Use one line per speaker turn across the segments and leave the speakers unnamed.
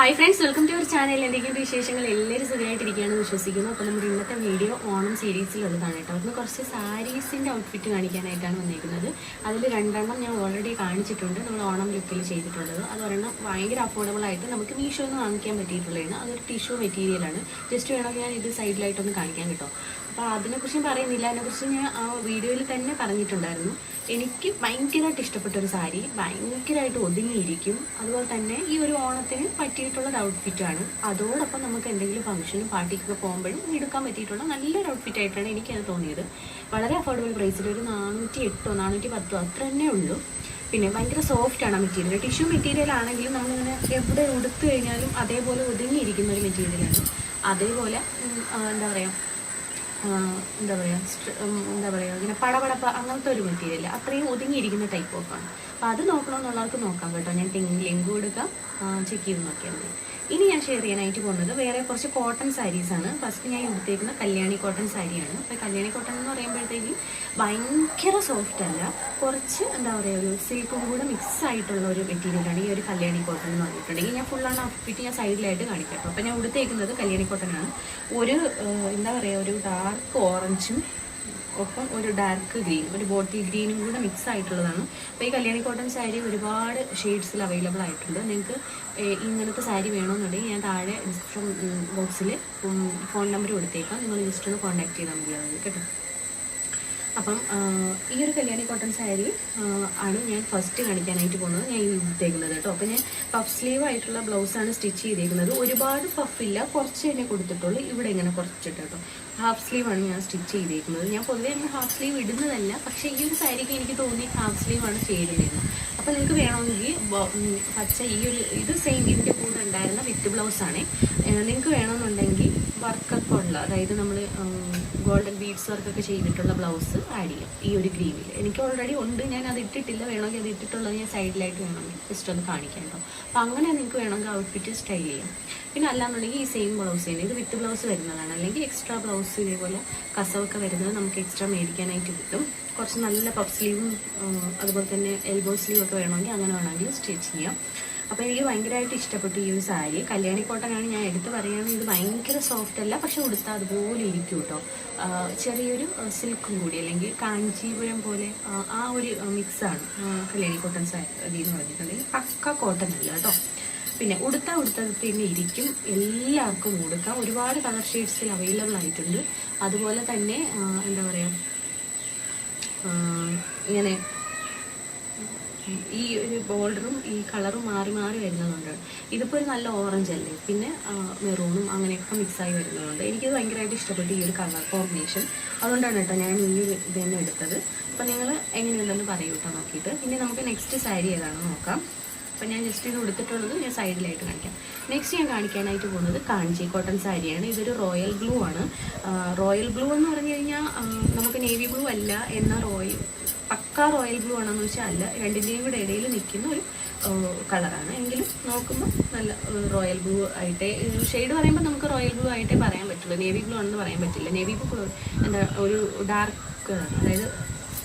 Hi friends welcome to our channel എന്തെങ്കിലും വിശേഷങ്ങൾ? എല്ലാവരും സുഖമായിട്ടിരിക്കുകയാണെന്ന് വിശ്വസിക്കുന്നു. അപ്പോൾ നമ്മുടെ ഇന്നത്തെ വീഡിയോ ഓണം സീരീസിലുള്ളതാണ് കേട്ടോ. അതിന് കുറച്ച് സാരീസിന്റെ ഔട്ട്ഫിറ്റ് കാണിക്കാനായിട്ടാണ് വന്നിരിക്കുന്നത് അതിൽ രണ്ടെണ്ണം ഞാൻ ഓൾറെഡി കാണിച്ചിട്ടുണ്ട്. നമ്മൾ ഓണം ലുക്കിൽ ചെയ്തിട്ടുള്ളത്. അത് ഒരെണ്ണം ഭയങ്കര അഫോർഡബിൾ ആയിട്ട് നമുക്ക് മീഷോ ഒന്ന് വാങ്ങിക്കാൻ പറ്റിയിട്ടുള്ളതാണ്. അതൊരു ടിഷ്യൂ മെറ്റീരിയലാണ് ജസ്റ്റ് വേണമെങ്കിൽ ഞാൻ ഇത് സൈഡിലായിട്ടൊന്ന് കാണിക്കാൻ കേട്ടോ. അപ്പോൾ അതിനെക്കുറിച്ച് പറയുന്നില്ല. അതിനെക്കുറിച്ച് ഞാൻ ആ വീഡിയോയിൽ തന്നെ പറഞ്ഞിട്ടുണ്ടായിരുന്നു. എനിക്ക് ഭയങ്കരമായിട്ട് ഇഷ്ടപ്പെട്ട ഒരു സാരി ഭയങ്കരമായിട്ട് ഒതുങ്ങിയിരിക്കും. അതുപോലെ തന്നെ ഈ ഒരു ഓണത്തിന് പറ്റിയിട്ടുള്ള ഔട്ട്ഫിറ്റാണ് അതോടൊപ്പം നമുക്ക് എന്തെങ്കിലും ഫംഗ്ഷനും പാർട്ടിക്കൊക്കെ പോകുമ്പോഴും എടുക്കാൻ പറ്റിയിട്ടുള്ള നല്ലൊരു ഔട്ട്ഫിറ്റ് ആയിട്ടാണ് എനിക്കത് തോന്നിയത്. വളരെ അഫോർഡബിൾ പ്രൈസിൽ ഒരു നാനൂറ്റി എട്ടോ നാനൂറ്റി പത്തോ അത്ര തന്നെ ഉള്ളൂ. പിന്നെ ഭയങ്കര സോഫ്റ്റ് ആണ് മെറ്റീരിയൽ ടിഷ്യൂ മെറ്റീരിയൽ ആണെങ്കിലും നമ്മളിങ്ങനെ എവിടെ ഉടുത്തു കഴിഞ്ഞാലും അതേപോലെ ഒതുങ്ങിയിരിക്കുന്ന ഒരു മെറ്റീരിയലാണ് അതേപോലെ എന്താ പറയുക എന്താ പറയുക എന്താ പറയുക ഇങ്ങനെ പടപടപ്പ അങ്ങനത്തെ ഒരു മെറ്റീരിയൽ അത്രയും ഒതുങ്ങിയിരിക്കുന്ന ടൈപ്പ് ഓഫാണ് അപ്പോൾ അപ്പം അത് നോക്കണമെന്നുള്ളവർക്ക് നോക്കാം കേട്ടോ. ഞാൻ ലിങ്ക് കൊടുക്കാം. ചെക്ക് ചെയ്ത് നോക്കിയാൽ മതി. ഇനി ഞാൻ ഷെയർ ചെയ്യാനായിട്ട് പോകുന്നത് വേറെ കുറച്ച് കോട്ടൺ സാരീസാണ് ഫസ്റ്റ് ഞാൻ എടുത്തേക്കുന്ന കല്യാണി കോട്ടൺ സാരിയാണ് അപ്പോൾ കല്യാണി കോട്ടൺ എന്ന് പറയുമ്പോഴത്തേക്കും ഭയങ്കര സോഫ്റ്റ് അല്ല. കുറച്ച് എന്താ പറയുക ഒരു സിൽക്കും കൂടെ മിക്സ് ആയിട്ടുള്ള ഒരു മെറ്റീരിയലാണ് ഈ ഒരു കല്യാണി കോട്ടൺ എന്ന് പറഞ്ഞിട്ടുണ്ടെങ്കിൽ. ഞാൻ ഫുള്ളാണ് ഔട്ട്ഫിറ്റ് ഞാൻ സൈഡിലായിട്ട് കാണിക്കാം. അപ്പോൾ ഞാൻ ഉടുത്തേക്കുന്നത് കല്യാണി കോട്ടൺ ആണ്. ഒരു എന്താ പറയുക ഒരു ഡാർക്ക് ഓറഞ്ചും ഒപ്പം ഒരു ഡാർക്ക് ഗ്രീൻ ഒരു ബോട്ടിൽ ഗ്രീനും കൂടെ മിക്സ് ആയിട്ടുള്ളതാണ്. അപ്പോൾ ഈ കല്യാണി കോട്ടൺ സാരി ഒരുപാട് ഷെയ്ഡ്സിൽ അവൈലബിൾ ആയിട്ടുണ്ട്. നിങ്ങൾക്ക് ഇങ്ങനത്തെ സാരി വേണമെന്നുണ്ടെങ്കിൽ ഞാൻ താഴെ ഡിസ്ക്രിപ്ഷൻ ബോക്സിൽ ഫോൺ നമ്പർ കൊടുത്തേക്കാം. നിങ്ങൾ ജസ്റ്റ് ഒന്ന് കോൺടാക്ട് ചെയ്താൽ മതിയാവും കേട്ടോ. അപ്പം ഈ ഒരു കല്യാണി കോട്ടൺ സാരി ആണ് ഞാൻ ഫസ്റ്റ് കാണിക്കാനായിട്ട് പോകുന്നത്. ഞാൻ ഇട്ടേക്കുന്നത് കേട്ടോ. അപ്പം ഞാൻ പഫ് സ്ലീവ് ആയിട്ടുള്ള ബ്ലൗസാണ് സ്റ്റിച്ച് ചെയ്തേക്കുന്നത്. ഒരുപാട് പഫില്ല കുറച്ച് തന്നെ കൊടുത്തിട്ടുള്ളൂ. ഇവിടെ ഇങ്ങനെ കുറച്ചിട്ട് കേട്ടോ. ഹാഫ് സ്ലീവാണ് ഞാൻ സ്റ്റിച്ച് ചെയ്തേക്കുന്നത്. ഞാൻ പൊതുവേ അങ്ങനെ ഹാഫ് സ്ലീവ് ഇടുന്നതല്ല. പക്ഷേ ഈ ഒരു സാരിക്ക് എനിക്ക് തോന്നി ഹാഫ് സ്ലീവാണ് ചെയ്തിരുന്നത് അപ്പം നിങ്ങൾക്ക് വേണമെങ്കിൽ പച്ച ഈ ഒരു ഇത് സെയിം ഇതിന്റെ ഉണ്ടായിരുന്ന വിത്ത് ആണ്. നിങ്ങൾക്ക് വേണമെന്നുണ്ടെങ്കിൽ വർക്കൊക്കെ ഉള്ള അതായത് നമ്മൾ ഗോൾഡൻ ബീഡ്സ് വർക്കൊക്കെ ചെയ്തിട്ടുള്ള ബ്ലൗസ് ആഡ് ചെയ്യാം ഈ ഒരു ഗ്രീവിൽ എനിക്ക് ഓൾറെഡി ഉണ്ട് ഞാൻ അത് ഇട്ടിട്ടില്ല. വേണമെങ്കിൽ അത് ഇട്ടിട്ടുള്ളത് ഞാൻ സൈഡിലായിട്ട് വേണമെങ്കിൽ ജസ്റ്റ് ഒന്ന് കാണിക്കാം കേട്ടോ അപ്പോൾ അങ്ങനെ നിങ്ങൾക്ക് വേണമെങ്കിൽ ഔട്ട്ഫിറ്റ് സ്റ്റൈൽ ചെയ്യാം. പിന്നെ അല്ലാന്നുണ്ടെങ്കിൽ ഈ സെയിം ബ്ലൗസ് തന്നെ. ഇത് വിത്ത് ബ്ലൗസ് വരുന്നതാണ്. അല്ലെങ്കിൽ എക്സ്ട്രാ ബ്ലൗസ് ഇതേപോലെ കസവൊക്കെ വരുന്നത് നമുക്ക് എക്സ്ട്രാ മേടിക്കാനായിട്ട് കിട്ടും. കുറച്ച് നല്ല പഫ് സ്ലീവും അതുപോലെ തന്നെ എൽബോ സ്ലീവൊക്കെ വേണമെങ്കിൽ അങ്ങനെ വേണമെങ്കിൽ സ്റ്റിച്ച് ചെയ്യാം. അപ്പോൾ എനിക്ക് ഭയങ്കരമായിട്ട് ഇഷ്ടപ്പെട്ടു ഈ ഒരു സാരി. കല്യാണി കോട്ടനാണ് ഞാൻ എടുത്ത് പറയുന്നത് ഇത് ഭയങ്കര സോഫ്റ്റ് അല്ല പക്ഷെ ഉടുത്താൽ അതുപോലെ ഇരിക്കും കേട്ടോ. ചെറിയൊരു സിൽക്കും കൂടി അല്ലെങ്കിൽ കാഞ്ചീപുരം പോലെ ആ, ഒരു മിക്സാണ് കല്യാണി കോട്ടൺ സാരി എന്ന് പറഞ്ഞിട്ടുണ്ടെങ്കിൽ പക്ക കോട്ടൺ അല്ല കേട്ടോ. പിന്നെ ഉടുത്ത ഉടുത്തത് തന്നെ ഇരിക്കും. എല്ലാവർക്കും ഉടുക്കാം. ഒരുപാട് കളർ ഷെയ്ഡ്സിൽ അവൈലബിൾ ആയിട്ടുണ്ട്. അതുപോലെ തന്നെ എന്താ പറയുക ഇങ്ങനെ ഈ ഒരു ബോർഡറും ഈ കളറും മാറി മാറി വരുന്നതുകൊണ്ട്. ഇതിപ്പോൾ ഒരു നല്ല ഓറഞ്ച് അല്ലേ? പിന്നെ മെറൂണും അങ്ങനെയൊക്കെ മിക്സായി വരുന്നതുകൊണ്ട് എനിക്കിത് ഭയങ്കരമായിട്ട് ഇഷ്ടപ്പെട്ടു ഈ ഒരു കളർ കോമ്പിനേഷൻ അതുകൊണ്ടാണ് കേട്ടോ ഞാൻ ഈ ഒരു ഇത് തന്നെ എടുത്തത്. അപ്പോൾ നിങ്ങൾ എങ്ങനെയുണ്ടെന്ന് പറയൂ കേട്ടോ നോക്കിയിട്ട്. ഇനി നമുക്ക് നെക്സ്റ്റ് സാരി ഏതാണെന്ന് നോക്കാം. അപ്പം ഞാൻ ജസ്റ്റ് ഇത് കൊടുത്തിട്ടുള്ളത് ഞാൻ സൈഡിലായിട്ട് കാണിക്കാം. നെക്സ്റ്റ് ഞാൻ കാണിക്കാനായിട്ട് പോകുന്നത് കാഞ്ചി കോട്ടൺ സാരിയാണ്. ഇതൊരു റോയൽ ബ്ലൂ ആണ്. റോയൽ ബ്ലൂ എന്ന് പറഞ്ഞു കഴിഞ്ഞാൽ നമുക്ക് നേവി ബ്ലൂ അല്ല എന്ന റോയൽ പക്ക റോയൽ ബ്ലൂ ആണെന്ന് വെച്ചാൽ അല്ല രണ്ടിന്റെയും കൂടെ ഇടയിൽ നിൽക്കുന്ന ഒരു കളറാണ് എങ്കിലും നോക്കുമ്പോൾ നല്ല റോയൽ ബ്ലൂ ആയിട്ടേ ഷെയ്ഡ് പറയുമ്പോൾ നമുക്ക് റോയൽ ബ്ലൂ ആയിട്ടേ പറയാൻ പറ്റുള്ളൂ. നേവി ബ്ലൂ ആണെന്ന് പറയാൻ പറ്റില്ല. നേവി ബ്ലൂ എന്താ ഒരു ഡാർക്ക് അതായത്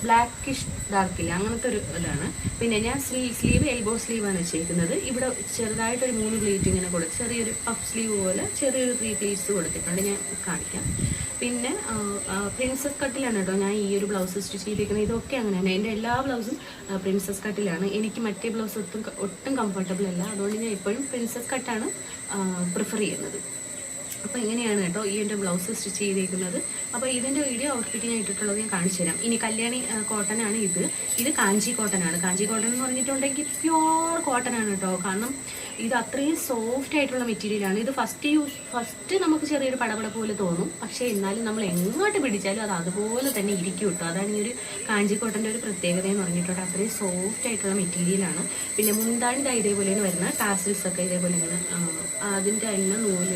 ബ്ലാക്കിഷ് ഡാർക്കില്ല അങ്ങനത്തെ ഒരു ഇതാണ്. പിന്നെ ഞാൻ സ്ലീവ് സ്ലീവ് എൽബോ സ്ലീവാണ് വെച്ചേക്കുന്നത്. ഇവിടെ ചെറുതായിട്ടൊരു മൂന്ന് പ്ലീറ്റ് ഇങ്ങനെ കൊടുത്ത് ചെറിയൊരു പഫ് സ്ലീവ് പോലെ ചെറിയൊരു ത്രീ പ്ലീറ്റ്സ് കൊടുത്തിട്ടുണ്ട്. ഞാൻ കാണിക്കാം. പിന്നെ പ്രിൻസസ് കട്ടിലാണ് കേട്ടോ ഞാൻ ഈ ഒരു ബ്ലൗസ് സ്റ്റിച്ച് ചെയ്തിരിക്കുന്നത് ഇതൊക്കെ അങ്ങനെയാണ്. എന്റെ എല്ലാ ബ്ലൗസും പ്രിൻസസ് കട്ടിലാണ് എനിക്ക് മറ്റേ ബ്ലൗസ് ഒട്ടും ഒട്ടും കംഫർട്ടബിൾ അല്ല. അതുകൊണ്ട് ഞാൻ എപ്പോഴും പ്രിൻസസ് കട്ടാണ് പ്രിഫർ ചെയ്യുന്നത്. അപ്പോൾ ഇങ്ങനെയാണ് കേട്ടോ ഈ എന്റെ ബ്ലൗസ് സ്റ്റിച്ച് ചെയ്തേക്കുന്നത്. അപ്പോൾ ഇതിന്റെ വീഡിയോ ഔട്ട്ഫിറ്റ് ഞാൻ ഇട്ടിട്ടുള്ളത് ഞാൻ കാണിച്ചു തരാം. ഇനി കല്യാണി കോട്ടനാണ് ഇത്. ഇത് കാഞ്ചി കോട്ടനാണ്. കാഞ്ചി കോട്ടൺ എന്ന് പറഞ്ഞിട്ടുണ്ടെങ്കിൽ പ്യോർ കോട്ടനാണ് കേട്ടോ. കാരണം ഇത് അത്രയും സോഫ്റ്റ് ആയിട്ടുള്ള മെറ്റീരിയലാണ് ഇത് ഫസ്റ്റ് യൂസ് ഫസ്റ്റ് നമുക്ക് ചെറിയൊരു പടപട പോലെ തോന്നും. പക്ഷേ എന്നാലും നമ്മൾ എങ്ങോട്ട് പിടിച്ചാലും അത് അതുപോലെ തന്നെ ഇരിക്കും കേട്ടോ. അതാണ് ഈ ഒരു കാഞ്ചി കോട്ടന്റെ ഒരു പ്രത്യേകത എന്ന് പറഞ്ഞിട്ടുണ്ട്. അത്രയും സോഫ്റ്റ് ആയിട്ടുള്ള മെറ്റീരിയലാണ് പിന്നെ മുന്താണി ദാ ഇതേപോലെയാണ് വരുന്നത്. ടാസിൽസ് ഒക്കെ ഇതേപോലെ ഇങ്ങനെ ആ, അതിന്റെ എല്ലാം നൂൽ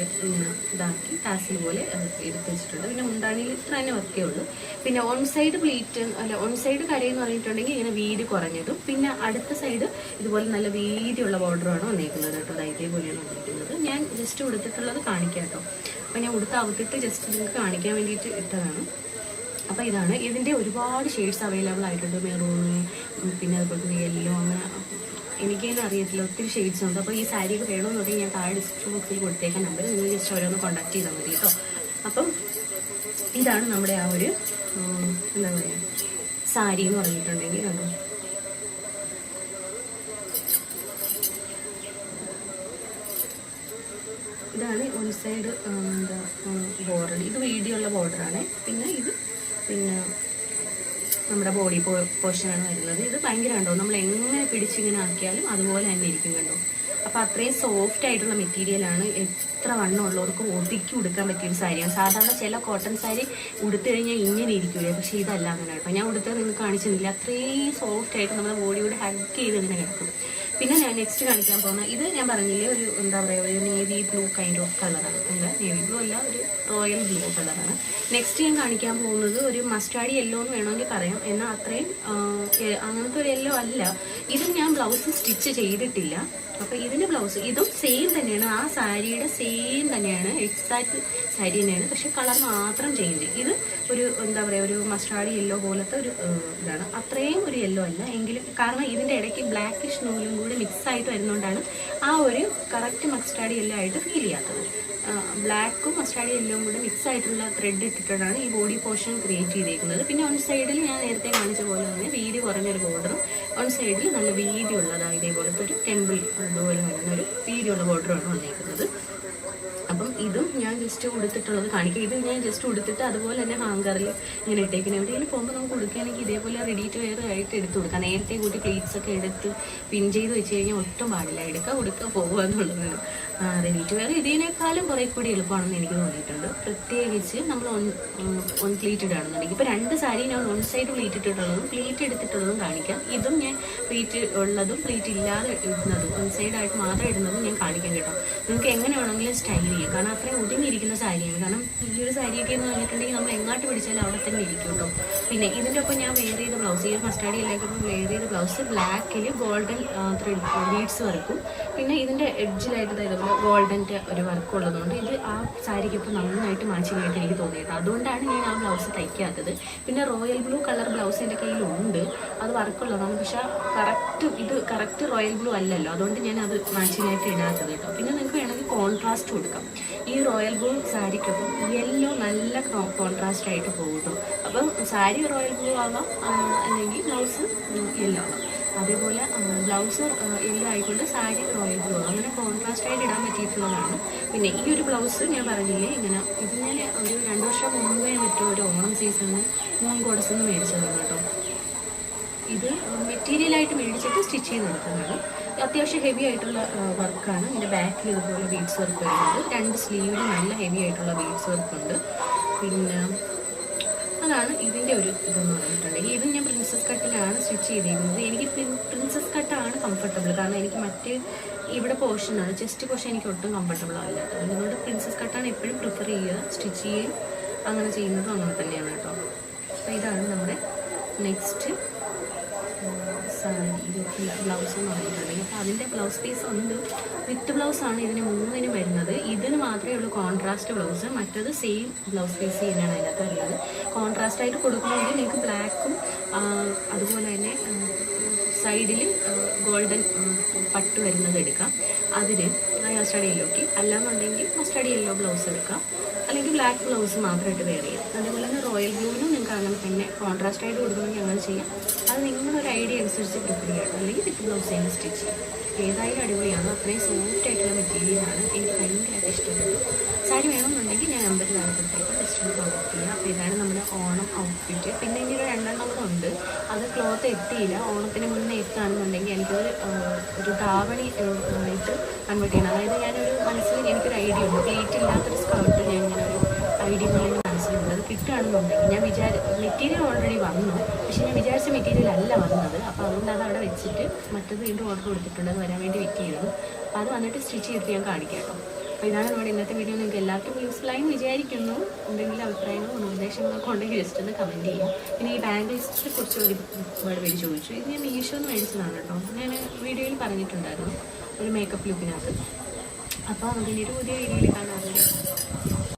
ഇതാക്കി ടാസിൽ പോലെ എടുത്ത് വെച്ചിട്ടുണ്ട്. പിന്നെ മുണ്ടാണിയിൽ ഇത്ര തന്നെ വർക്കേ ഉള്ളൂ. പിന്നെ ഓൺ സൈഡ് പ്ലീറ്റ് അല്ല ഓൺ സൈഡ് കരയെന്ന് പറഞ്ഞിട്ടുണ്ടെങ്കിൽ ഇങ്ങനെ വീതി കുറഞ്ഞതും പിന്നെ അടുത്ത സൈഡ് ഇതുപോലെ നല്ല വീതിയുള്ള ബോർഡറാണ് വന്നേക്കുന്നത് കേട്ടോ. അതായത് ഇതേപോലെയാണ് വന്നിരിക്കുന്നത് ഞാൻ ജസ്റ്റ് ഉടുത്തിട്ടുള്ളത് കാണിക്കാം കേട്ടോ. അപ്പോൾ ഞാൻ ഉടുത്ത് ഔത്തിട്ട് ജസ്റ്റ് നിങ്ങൾക്ക് കാണിക്കാൻ വേണ്ടിയിട്ട് ഇട്ടതാണ്. അപ്പോൾ ഇതാണ്. ഇതിന്റെ ഒരുപാട് ഷെയ്ഡ്സ് അവൈലബിൾ ആയിട്ടുണ്ട്. മെറൂണ് പിന്നെ അതുപോലെ യെല്ലോ അങ്ങനെ എനിക്ക് തന്നെ അറിയത്തില്ല. ഒത്തിരി ഷെയ്ഡ്സ് ഉണ്ട്. അപ്പോൾ ഈ സാരിയൊക്കെ വേണമെന്നുണ്ടെങ്കിൽ ഞാൻ താഴെ ഡിസ്ക്രിപ്ഷൻ ബോക്സിൽ കൊടുത്തേക്കാൻ നമ്പർ നിങ്ങൾ ജസ്റ്റ് ഓരോന്ന് കോൺടാക്ട് ചെയ്താൽ മതി കേട്ടോ. അപ്പം ഇതാണ് നമ്മുടെ ആ ഒരു എന്താ പറയുക സാരി എന്ന് പറഞ്ഞിട്ടുണ്ടെങ്കിൽ കണ്ടോ. ഇതാണ് വൺ സൈഡ് എന്താ ബോർഡർ ഇത് വീതിയുള്ള ബോർഡറാണ് പിന്നെ ഇത് പിന്നെ നമ്മുടെ ബോഡി പോർഷനാണ് വരുന്നത്. ഇത് ഭയങ്കര കണ്ടോ? നമ്മൾ എങ്ങനെ പിടിച്ചിങ്ങനെ ആക്കിയാലും അതുപോലെ തന്നെ ഇരിക്കും കണ്ടോ? അപ്പോൾ അത്രയും സോഫ്റ്റ് ആയിട്ടുള്ള മെറ്റീരിയലാണ് എത്ര വണ്ണം ഉള്ളവർക്ക് ഒതുക്കി ഉടുക്കാൻ പറ്റിയ ഒരു സാരിയാണ്. സാധാരണ ചില കോട്ടൺ സാരി ഉടുത്തു കഴിഞ്ഞാൽ ഇങ്ങനെ ഇരിക്കൂലേ? പക്ഷെ ഇതല്ല അങ്ങനെ കേട്ടോ. ഞാൻ ഉടുത്തത് നിങ്ങൾക്ക് കാണിച്ചിരുന്നില്ല അത്രയും സോഫ്റ്റ് ആയിട്ട് നമ്മുടെ ബോഡിയോട് ഹഗ് ചെയ്ത് ഇങ്ങനെ കിടക്കും. പിന്നെ ഞാൻ നെക്സ്റ്റ് കാണിക്കാൻ പോകുന്ന ഇത് ഞാൻ പറഞ്ഞില്ലേ ഒരു എന്താ പറയുക ഒരു നേവി ബ്ലൂ കൈൻഡ് ഓഫ് കളറാണ് അല്ല നേവി ബ്ലൂ അല്ല ഒരു റോയൽ ബ്ലൂ കളറാണ് നെക്സ്റ്റ് ഞാൻ കാണിക്കാൻ പോകുന്നത് ഒരു മസ്റ്റാർഡ് യെല്ലോ എന്ന് വേണമെങ്കിൽ പറയാം. എന്നാൽ അത്രയും അങ്ങനത്തെ ഒരു യെല്ലോ അല്ല. ഇതും ഞാൻ ബ്ലൗസ് സ്റ്റിച്ച് ചെയ്തിട്ടില്ല. അപ്പോൾ ഇതിന്റെ ബ്ലൗസ് ഇതും സെയിം തന്നെയാണ്. ആ സാരിയുടെ സെയിം തന്നെയാണ്. എക്സാക്ട് സാരി തന്നെയാണ്. പക്ഷേ കളർ മാത്രം ചേഞ്ച് ഇത് ഒരു എന്താ പറയുക ഒരു മസ്റ്റാർഡ് യെല്ലോ പോലത്തെ ഒരു ഇതാണ്. അത്രയും ഒരു യെല്ലോ അല്ല. എങ്കിലും കാരണം ഇതിന്റെ ഇടയ്ക്ക് ബ്ലാക്കിഷ് നൂലും കൂടി മിക്സ് ആയിട്ട് വരുന്നതുകൊണ്ടാണ് ആ ഒരു കറക്റ്റ് മസ്റ്റാർഡ് യെല്ലോ ആയിട്ട് ഫീൽ ചെയ്യാത്തത്. ബ്ലാക്കും മസ്റ്റാർഡ് യെല്ലോയും കൂടി മിക്സ് ആയിട്ടുള്ള ത്രെഡ് ഇട്ടിട്ടാണ് ഈ ബോഡി പോർഷൻ ക്രിയേറ്റ് ചെയ്തേക്കുന്നത്. പിന്നെ ഓൺ സൈഡിൽ ഞാൻ നേരത്തെ കാണിച്ച പോലെ തന്നെ വീതി കുറഞ്ഞൊരു ബോർഡറും ഓൺ സൈഡിൽ നല്ല വീതി ഉള്ളതാണ് ഇതേപോലത്തെ ഒരു ടെമ്പിൾ അതുപോലെ വരുന്ന ഒരു വീതിയുള്ള ബോർഡറാണ് വന്നേക്കുന്നത്. അപ്പം ഇതും ജസ്റ്റ് ഉടുത്തിട്ടുള്ളത് കാണിക്കും. ഇത് ഞാൻ ജസ്റ്റ് ഉടുത്തിട്ട് അതുപോലെ തന്നെ ഹാങ്കറിൽ ഇങ്ങനെ ഇട്ടേക്കുന്നത് എവിടെയെങ്കിലും പോകുമ്പോൾ നമുക്ക് ഉടുക്കുകയാണെങ്കിൽ ഇതേപോലെ റെഡി ടു വെയർ ആയിട്ട് എടുത്ത് കൊടുക്കാം നേരത്തെ കൂട്ടി പ്ലേറ്റ്സ് ഒക്കെ എടുത്ത് പിൻ ചെയ്ത് വെച്ച് കഴിഞ്ഞാൽ ഒട്ടും പാടില്ല. എടുക്കുക ഉടുക്കുക പോകുക എന്നുള്ളതാണ്. റെഡി ടു വെയർ ഇതിനേക്കാളും കുറെ കൂടി എളുപ്പമാണെന്ന് എനിക്ക് തോന്നിയിട്ടുണ്ട്. പ്രത്യേകിച്ച് നമ്മൾ ഒൺ ഒൺ പ്ലേറ്റ് ഇടുകയാണെന്നുണ്ടെങ്കിൽ. ഇപ്പോൾ രണ്ട് സാരി ഞാൻ ഒൺ സൈഡ് പ്ലേറ്റ് ഇട്ടിട്ടുള്ളതും പ്ലേറ്റ് എടുത്തിട്ടുള്ളതും കാണിക്കാം. ഇതും ഞാൻ പ്ലേറ്റ് ഉള്ളതും പ്ലേറ്റ് ഇല്ലാതെ ഇടുന്നതും ഒൺ സൈഡായിട്ട് മാത്രം ഇടുന്നതും ഞാൻ കാണിക്കാം കേട്ടോ. നിങ്ങൾക്ക് എങ്ങനെ വേണമെങ്കിലും സ്റ്റൈൽ ചെയ്യാം. കാരണം അത്രയും ഒതുങ്ങിയിരിക്കുന്ന സാരിയാണ്. കാരണം ഈ ഒരു സാരിയൊക്കെ എന്ന് പറഞ്ഞിട്ടുണ്ടെങ്കിൽ നമ്മൾ എങ്ങോട്ട് പിടിച്ചാലും അവിടെ തന്നെ ഇരിക്കും കേട്ടോ. പിന്നെ ഇതിന്റെ ഒപ്പം ഞാൻ വെയർ ചെയ്ത ബ്ലൗസ് ഈ ഫസ്റ്റ് ആഡിയിലേക്കൊപ്പം വെയർ ചെയ്ത ബ്ലൗസ് ബ്ലാക്കിൽ ഗോൾഡൻ ത്രെഡ് ബീഡ്സ് വർക്കും പിന്നെ ഇതിന്റെ എഡ്ജിലായിട്ട് ഇതുപോലെ ഗോൾഡന്റെ ഒരു വർക്ക് ഉള്ളതുകൊണ്ട് ഇത് ആ സാരിക്കൊപ്പം നന്നായിട്ട് മാച്ചിങ് ആയിട്ട് എനിക്ക് തോന്നിയത്. അതുകൊണ്ടാണ് ഞാൻ ആ ബ്ലൗസ് തയ്ക്കാത്തത്. പിന്നെ റോയൽ ബ്ലൂ കളർ ബ്ലൗസ് എന്റെ കയ്യിലുണ്ട്. അത് വർക്കുള്ളതാണ് പക്ഷേ കറക്റ്റ് ഇത് കറക്റ്റ് റോയൽ ബ്ലൂ അല്ലല്ലോ. അതുകൊണ്ട് ഞാൻ അത് മാച്ചിങ് ആയിട്ട് ഇടാത്തത് കേട്ടോ. പിന്നെ നിങ്ങൾക്ക് വേണമെങ്കിൽ കോൺട്രാസ്റ്റ് കൊടുക്കാം. ഈ റോയൽ ബ്ലൂ സാരിക്കൊപ്പം യെല്ലോ നല്ല കോൺട്രാസ്റ്റ് ആയിട്ട് പോകുന്നു. അപ്പം സാരി റോയൽ ബ്ലൂ ആവാം അല്ലെങ്കിൽ ബ്ലൗസ് യെല്ലോ ആവാം അതേപോലെ ബ്ലൗസ് യെല്ലോ ആയിക്കൊണ്ട് സാരി റോയൽ ബ്ലൂ അങ്ങനെ കോൺട്രാസ്റ്റ് ആയിട്ട് ഇടാൻ പറ്റിയിട്ടുള്ളതാണ്. പിന്നെ ഈ ഒരു ബ്ലൗസ് ഞാൻ പറഞ്ഞില്ലേ ഇങ്ങനെ ഇത് ഞാൻ ഒരു രണ്ട് വർഷം മുമ്പേ മറ്റോ ഒരു ഓണം സീസണിന് മൂൺ കോഡസ് നിന്ന് മേടിച്ചതാണ് കേട്ടോ. ഇത് മെറ്റീരിയലായിട്ട് മേടിച്ചിട്ട് സ്റ്റിച്ച് ചെയ്തെടുക്കുന്നതാണ് അത്യാവശ്യം ഹെവി ആയിട്ടുള്ള വർക്കാണ്. ഇതിന്റെ ബാക്കിൽ ഇതുപോലെ ബീഡ്സ് വർക്ക് വരുന്നുണ്ട്. രണ്ട് സ്ലീവിൽ നല്ല ഹെവി ആയിട്ടുള്ള ബീഡ്സ് വർക്ക് ഉണ്ട്. പിന്നെ അതാണ് ഇതിന്റെ ഒരു ഇതെന്ന് പറഞ്ഞിട്ടുണ്ടെങ്കിൽ ഇത് ഞാൻ പ്രിൻസസ് കട്ടിലാണ് സ്റ്റിച്ച് ചെയ്തിരിക്കുന്നത്. എനിക്ക് പ്രിൻസസ് കട്ടാണ് കംഫർട്ടബിൾ കാരണം എനിക്ക് മറ്റ് ഇവിടെ പോർഷനാണ് ചെസ്റ്റ് പോർഷൻ എനിക്ക് ഒട്ടും കംഫർട്ടബിൾ ആവില്ല അതുകൊണ്ട് പ്രിൻസസ് കട്ടാണ് എപ്പോഴും പ്രിഫർ ചെയ്യുക. സ്റ്റിച്ച് ചെയ്യുകയും അങ്ങനെ ചെയ്യുന്നതും അങ്ങനെ തന്നെയാണ് കേട്ടോ. അപ്പോൾ ഇതാണ് നമ്മുടെ നെക്സ്റ്റ് ബ്ലൗസ് എന്ന് പറഞ്ഞിട്ടുണ്ടെങ്കിൽ അപ്പോൾ അതിന്റെ ബ്ലൗസ് പീസ് ഉണ്ട്. വിത്ത് ബ്ലൗസാണ് ഇതിന് മൂന്നിനും വരുന്നത്. ഇതിന് മാത്രമേ ഉള്ളൂ കോൺട്രാസ്റ്റ് ബ്ലൗസ് മറ്റത് സെയിം ബ്ലൗസ് പീസ് തന്നെയാണ് അതിനകത്ത് വരുന്നത് കോൺട്രാസ്റ്റ് ആയിട്ട് കൊടുക്കണമെങ്കിൽ നിങ്ങൾക്ക് ബ്ലാക്കും അതുപോലെ തന്നെ സൈഡിൽ ഗോൾഡൻ പട്ട് വരുന്നത് എടുക്കാം. അതിന് മസ്റ്റാർഡ് യെല്ലോക്ക് അല്ലാന്നുണ്ടെങ്കിൽ മസ്റ്റാർഡ് യെല്ലോ ബ്ലൗസ് എടുക്കാം. അല്ലെങ്കിൽ ബ്ലാക്ക് ബ്ലൗസ് മാത്രമായിട്ട് വെയർ ചെയ്യാം. അതേപോലെ തന്നെ റോയൽ ബ്ലൂവിനും നിങ്ങൾക്ക് അങ്ങനെ തന്നെ കോൺട്രാസ്റ്റ് ആയിട്ട് കൊടുക്കണമെങ്കിൽ അങ്ങനെ ചെയ്യാം. അത് നിങ്ങളുടെ ഒരു ഐഡിയ അനുസരിച്ച് പ്രിപ്പയർ ചെയ്യാം. അല്ലെങ്കിൽ വിത്ത് ബ്ലൗസ് ചെയ്യാൻ സ്റ്റിച്ച് ചെയ്യാം. ഏതായാലും അടിപൊളിയാണ്. അത്രയും സോഫ്റ്റ് ആയിട്ടുള്ള മെറ്റീരിയലാണ് എനിക്ക് ഭയങ്കരമായിട്ട് ഇഷ്ടപ്പെട്ടു. സാരി വേണമെന്നുണ്ടെങ്കിൽ ഞാൻ നമ്പർ താഴെപ്പെടുത്തേക്ക് ജസ്റ്റ് ഒന്ന് കോൺടാക്ട് ചെയ്യാം. അപ്പോൾ ഇതാണ് നമ്മുടെ ഓണം ഔട്ട്ഫിറ്റ് പിന്നെ ഇനി ഒരു രണ്ടെണ്ണം ഉണ്ട്. അത് ക്ലോത്ത് എത്തിയില്ല. ഓണത്തിന് മുന്നേ എത്തുകയാണെന്നുണ്ടെങ്കിൽ എനിക്കൊരു ഒരു ധാവണി ആയിട്ട് കൺവേർട്ട് ചെയ്യണം. അതായത് ഞാനൊരു മനസ്സിൽ എനിക്കൊരു ഐഡിയ ഉണ്ട്. പ്ലേറ്റ് ഇല്ലാത്തൊരു സ്കൗട്ട് ഞാൻ ഇങ്ങനെ ഒരു ഐഡിയ പോലെ അത് ഫിറ്റാണെന്നുണ്ടെങ്കിൽ ഞാൻ വിചാരി മെറ്റീരിയൽ ഓൾറെഡി വന്നു. പക്ഷേ ഞാൻ വിചാരിച്ച മെറ്റീരിയൽ അല്ല വന്നത്. അപ്പോൾ അതുകൊണ്ട് അത് അവിടെ വെച്ചിട്ട് മറ്റത് വീണ്ടും ഓർഡർ കൊടുത്തിട്ടുണ്ട്. അത് വരാൻ വേണ്ടി വെയിറ്റ് ചെയ്യണം അപ്പോൾ അത് വന്നിട്ട് സ്റ്റിച്ച് ചെയ്തിട്ട് ഞാൻ കാണിക്കാം അപ്പോൾ ഇതാണ് നമ്മുടെ ഇന്നത്തെ വീഡിയോ നിങ്ങൾക്ക് എല്ലാവർക്കും യൂസ്ഫുള്ളായി വിചാരിക്കുന്നു. എന്തെങ്കിലും അഭിപ്രായങ്ങളോ നിർദ്ദേശങ്ങളൊക്കെ ഉണ്ടെങ്കിൽ ജസ്റ്റ് ഒന്ന് കമന്റ് ചെയ്യാം പിന്നെ ഈ ബാംഗിൾസിനെ കുറിച്ച് ഒരു ഒരുപാട് പേര് ചോദിച്ചു. ഇത് ഞാൻ മീഷോ എന്ന് മേടിച്ചതാണ് കേട്ടോ. ഞാൻ വീഡിയോയിൽ പറഞ്ഞിട്ടുണ്ടായിരുന്നു. ഒരു മേക്കപ്പ് ലുക്കിനകത്ത് അപ്പോൾ അതിന്റെ ഒരു പുതിയ വീഡിയോയിൽ കാണാറുണ്ട്